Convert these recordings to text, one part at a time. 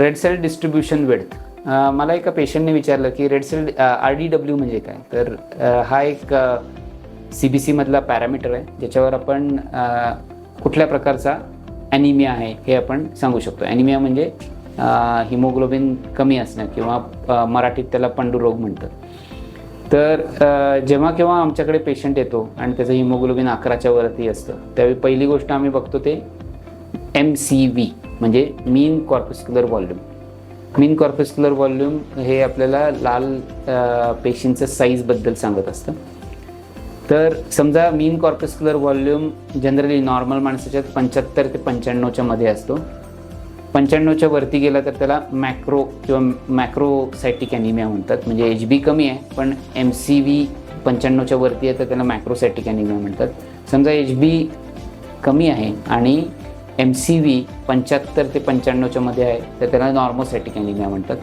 Red cell distribution wealth मला एका पेशंटने विचारलं की red cell R D W म्हणजे काय? तर हा एक सी बी सीमधला पॅरामीटर आहे ज्याच्यावर आपण कुठल्या प्रकारचा ॲनिमिया आहे हे आपण सांगू शकतो. ॲनिमिया म्हणजे हिमोग्लोबिन कमी असणं किंवा मराठीत त्याला पंडुरोग म्हणतं तर जेव्हा केव्हा आमच्याकडे पेशंट येतो आणि त्याचं हिमोग्लोबिन अकराच्या वरती असतं त्यावेळी पहिली गोष्ट आम्ही बघतो ते एम सी व्ही म्हणजे मीन कॉर्पस्क्युलर व्हॉल्यूम मीन कॉर्पस्क्युलर व्हॉल्यूम हे आपल्याला लाल पेशींचं साईजबद्दल सांगत असतं. तर समजा mean corpuscular volume generally normal माणसाच्या पंच्याहत्तर ते पंच्याण्णवच्या मध्ये असतो. पंच्याण्णवच्या वरती गेला तर त्याला मॅक्रो किंवा मॅक्रोसायटिक ॲनिमिया म्हणतात. म्हणजे एच बी कमी आहे पण एम सी व्ही पंच्याण्णवच्या वरती आहे तर त्याला मॅक्रोसायटिक ॲनिमिया म्हणतात. समजा एच बी कमी आहे आणि एम सी व्ही पंच्याहत्तर ते पंच्याण्णवच्या मध्ये आहे तर त्याला नॉर्मोसॅटिक ॲनिमिया म्हणतात.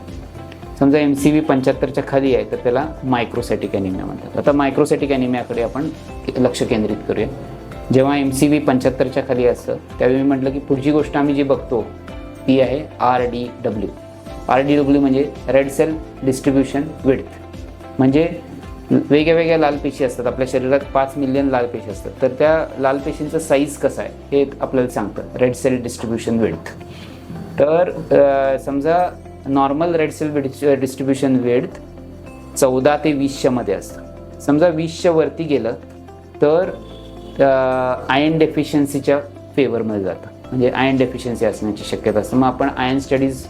समजा एम सी व्ही पंच्याहत्तरच्या खाली आहे तर त्याला मायक्रोसॅटिक ॲनिमिया म्हणतात. आता मायक्रोसॅटिक ॲनिमियाकडे आपण लक्ष केंद्रित करूया. जेव्हा एम सी व्ही पंच्याहत्तरच्या खाली असतं त्यावेळी मी म्हटलं की पुढची गोष्ट आम्ही जी बघतो ती आहे R D W R D W म्हणजे रेड सेल डिस्ट्रीब्युशन विड्थ म्हणजे वेगळ्या वेगळ्या लाल पेशी असतात. आपल्या शरीरात पाच मिलियन लाल पेशी असतात. तर त्या लाल पेशींचं साईज कसं आहे? हे आपल्याला सांगतं. रेड सेल डिस्ट्रीब्युशन विड्थ तर समजा normal red cell distribution width चौदा ते वीसच्यामध्ये असतं. समजा वीसच्या वरती गेलं तर आयन डेफिशियन्सीच्या फेवरमध्ये जातं. म्हणजे आयन डेफिशियन्सी असण्याची शक्यता असते. मग आपण आयन स्टडीज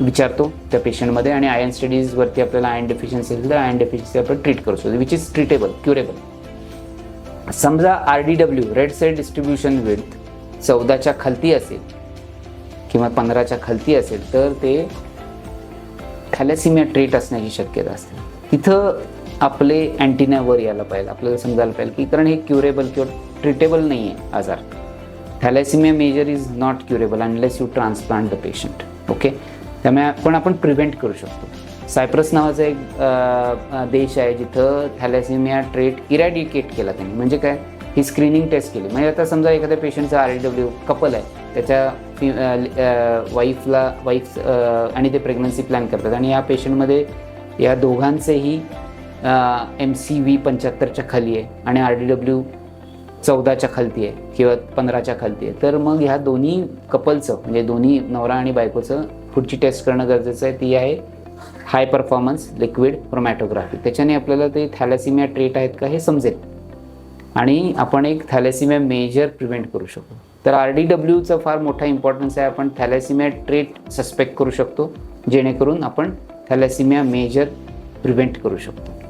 विचारतो त्या पेशंटमध्ये आणि आयन स्टडीजवरती आपल्याला आयन डेफिशियन्सी असेल तर आयन डेफिशियन्सी आपण ट्रीट करू शकतो विच इज ट्रीटेबल क्युरेबल समजा R D W red cell distribution width चौदाच्या खालती असेल किंवा पंधराच्या खालती असेल तर ते थॅलेसिमिया ट्रीट असण्याची शक्यता असते. तिथं आपले अँटिनावर यायला पाहिजे. आपल्याला समजायला पाहिजे की कारण हे क्युरेबल किंवा ट्रीटेबल नाही आहे आजार. Thalassemia major is not curable unless you transplant the patient okay त्यामुळे पण आपण प्रिव्हेंट करू शकतो. सायप्रस नावाचा एक देश आहे जिथं थॅलेसिमिया ट्रेट इरॅडिकेट केला त्यांनी. म्हणजे काय? ही स्क्रीनिंग टेस्ट केली. म्हणजे आता समजा एखाद्या पेशंटचं आर डब्ल्यू कपल आहे त्याच्या वाईफला वाईफ आणि ते प्रेग्नन्सी प्लॅन करतात. आणि या पेशंटमध्ये या दोघांचेही एम सी व्ही पंच्याहत्तरच्या खाली आहे आणि आर डी डब्ल्यू चौदाच्या खालती आहे किंवा पंधराच्या खालती आहे. तर मग ह्या दोन्ही कपलचं म्हणजे दोन्ही नवरा आणि बायकोचं पुढची टेस्ट करणं गरजेचं आहे. ती आहे हाय परफॉर्मन्स लिक्विड क्रोमॅटोग्राफी त्याच्याने आपल्याला ते थॅलेसिमिया ट्रेट आहेत का हे समजेल. आणि आपण एक थॅलेसिमिया मेजर प्रिव्हेंट करू शकतो. तर आर डी डब्ल्यूचा फार मोठा इम्पॉर्टन्स आहे. आपण थॅलेसिमिया ट्रेट सस्पेक्ट करू शकतो. जेणेकरून आपण थॅलेसिमिया मेजर प्रिव्हेंट करू शकतो.